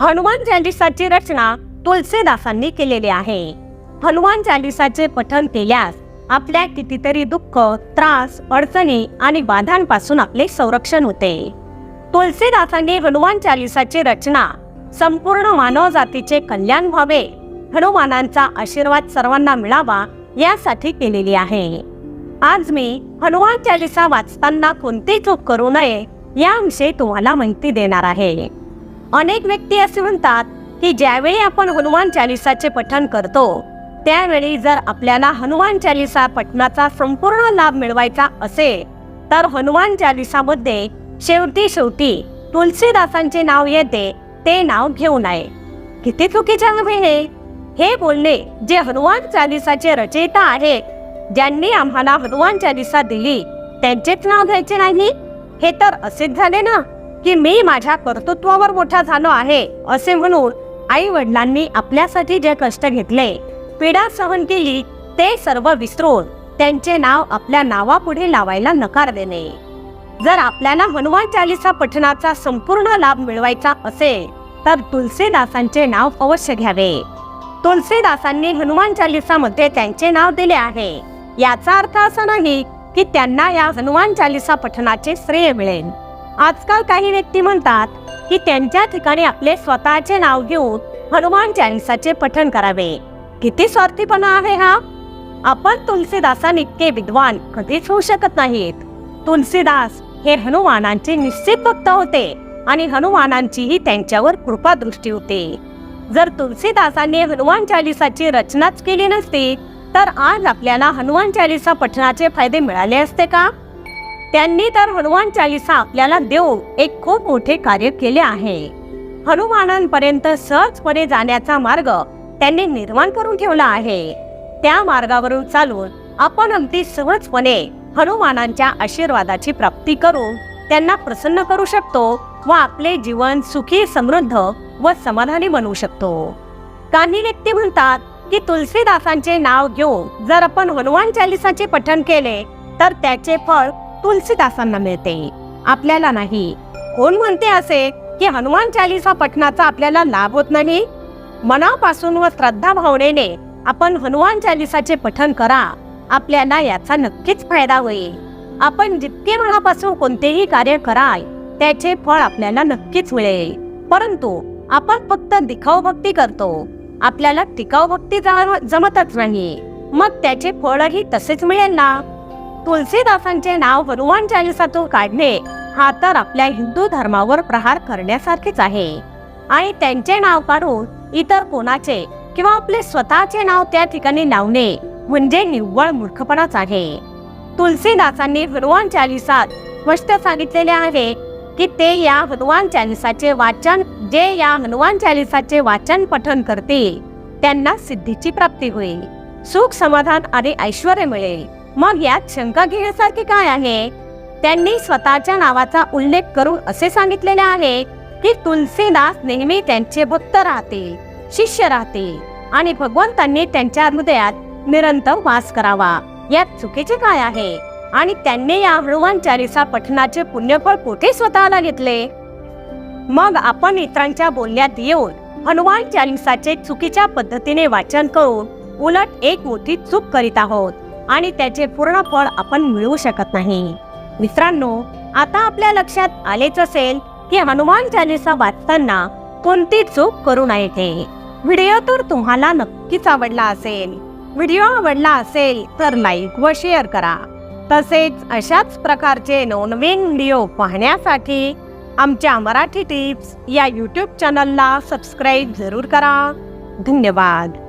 हनुमान चालिसाची रचना तुलसीदासांनी केलेली आहे. हनुमान चालिसाचे पठन केल्यास आपल्या कितीतरी दुःख त्रास अडचणी आणि बाधांपासून आपले संरक्षण होते. तुलसीदासांनी हनुमान चालिसाची रचना संपूर्ण मानव जातीचे कल्याण व्हावे हनुमानांचा आशीर्वाद सर्वांना मिळावा यासाठी केलेली आहे. आज मी हनुमान चालिसा वाचताना कोणती चूक करू नये याविषयी तुम्हाला माहिती देणार आहे. अनेक व्यक्ती असे म्हणतात की ज्यावेळी आपण हनुमान चालिसाचे पठण करतो त्यावेळी जर आपल्याला हनुमान चालिसा पठणाचा संपूर्ण लाभ मिळवायचा असेल तर हनुमान चालिसामध्ये शेवटी शेवटी तुलसीदासांचे नाव येते ते नाव घेऊ नये. किती चुकीच्या आहे हे हे बोलणे जे हनुमान चालिसाचे रचयिता आहेत ज्यांनी आम्हाला हनुमान चालिसा दिली त्यांचेच नाव घ्यायचे नाही? हे तर असेच झाले ना? की मी माझ्या कर्तृत्वावर मोठा झालो आहे असे म्हणून आई वडिलांनी आपल्यासाठी जे कष्ट घेतले पीडा सहन केली ते सर्व विसरून त्यांचे नाव आपल्या नावापुढे लावायला नकार देणे. जर आपल्याला हनुमान चालिसा पठणाचा संपूर्ण लाभ मिळवायचा असेल तर तुलसीदासांचे नाव अवश्य घ्यावे. तुलसीदासांनी हनुमान चालिसामध्ये त्यांचे नाव दिले आहे. याचा अर्थ असा नाही की त्यांना या हनुमान चालिसा पठणाचे श्रेय मिळेल. आजकाल काही व्यक्ती म्हणतात की त्यांच्या ठिकाणी आपले स्वतःचे नाव घेऊन हनुमान चालिसाचे पठण करावे. किती स्वार्थीपणा आहे हा? आपण तुलसीदासान इतके विद्वान कधीच होऊ शकत नाहीत. तुलसीदास हे हनुमानांचे निश्चित भक्त होते आणि हनुमानांचीही त्यांच्यावर कृपा दृष्टी होते. जर तुलसीदासांनी हनुमान चालिसाची रचनाच केली नसती तर आज आपल्याला हनुमान चालिसा पठणाचे फायदे मिळाले असते का? त्यांनी तर हनुमान चालिसा आपल्याला देऊन एक खूप मोठे कार्य केले आहे. हनुमानांपर्यंत सहजपणे जाण्याचा मार्ग त्यांनी निर्माण करून ठेवला आहे. त्या मार्गावरून चालून आपण अगदी सहजपणे हनुमानांच्या आशीर्वादाची प्राप्ती करून त्यांना प्रसन्न करू शकतो व आपले जीवन सुखी समृद्ध व समाधानी बनवू शकतो. काही व्यक्ती म्हणतात की तुलसीदासांचे नाव घेऊन जर आपण हनुमान चालिसाचे पठण केले तर त्याचे फळ तुलसीदासांना मिळते. आपल्याला नाही. कोण म्हणते असे की हनुमान चालिसा पठणाचा आपल्याला लाभ होत नाही? मनापासून व श्रद्धा भावनेने आपण हनुमान चालिसाचे पठण करा. आपल्याला याचा नक्कीच फायदा होईल. आपण जितके मनापासून कोणतेही कार्य कराल त्याचे फळ आपल्याला नक्कीच मिळेल. परंतु आपण फक्त दिखाऊ भक्ती करतो. आपल्याला टिकाऊ भक्ती जमतच नाही. मग त्याचे फळही तसेच मिळेल ना? तुलसीदासांचे नाव हनुमान चालिसातून काढणे हा तर आपल्या हिंदू धर्मावर प्रहार करण्यासारखेच आहे. आणि त्यांचे नाव काढून इतर कोणाचे किंवा आपले स्वतःचे नाव त्या ठिकाणी लावणे म्हणजे निव्वळ मूर्खपणाच आहे. तुलसीदासांनी हनुमान चालिसात स्पष्ट सांगितलेले आहे की ते या हनुमान चालिसाचे वाचन जे या हनुमान चालिसाचे वाचन पठन करतील त्यांना सिद्धीची प्राप्ती होईल. सुख समाधान आणि ऐश्वर मिळेल. मग यात शंका घेण्यासारखे काय आहे? त्यांनी स्वतःच्या नावाचा उल्लेख करून असे सांगितलेले आहे की तुलसीदास नेहमी त्यांचे भक्त राहते शिष्य राहते आणि भगवंतांनी त्यांच्या हृदयात निरंतर वास करावा. यात चुकीचे काय आहे? आणि त्यांनी या हनुमान चालिसा पठणाचे पुण्यफळ कुठे स्वतःला घेतले? मग आपण इतरांच्या बोलण्यात येऊन हनुमान चालिसाचे चुकीच्या पद्धतीने वाचन करून उलट एक मोठी चूक करीत आहोत. आणि त्याचे पूर्ण फळ आपण मिळवू शकत नाही. मित्रांनो आता आपल्या लक्षात आलेच असेल की हनुमान चालिसा वाचताना कोणती चूक करू नये ते. व्हिडिओ तर तुम्हाला नक्कीच आवडला असेल. व्हिडिओ आवडला असेल तर लाईक व शेअर करा. तसेच अशाच प्रकारचे नवनवीन व्हिडिओ पाहण्यासाठी आमच्या मराठी टिप्स या यूट्यूब चॅनलला सबस्क्राईब जरूर करा. धन्यवाद.